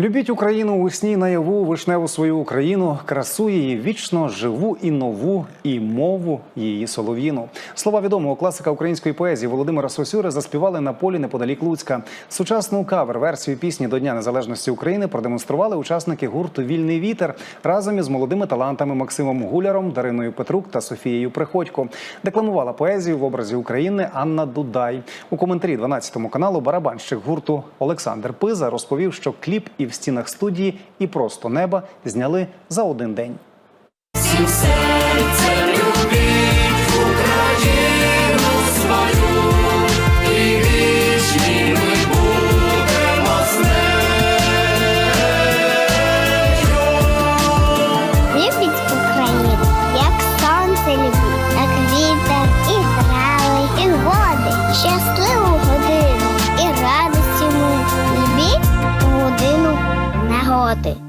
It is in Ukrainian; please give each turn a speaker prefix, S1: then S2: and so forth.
S1: Любіть Україну у сні наяву, вишневу свою Україну, красу її вічно живу і нову, і мову її солов'їну. Слова відомого класика української поезії Володимира Сосюри заспівали на полі неподалік Луцька. Сучасну кавер-версію пісні до Дня Незалежності України продемонстрували учасники гурту Вільний вітер разом із молодими талантами Максимом Гуляром, Дариною Петрук та Софією Приходько. Декламувала поезію в образі України Анна Дудай. У коментарі 12 каналу барабанщик гурту Олександр Пиза розповів, що кліп і в стінах студії, і просто неба зняли за один день.
S2: Годину,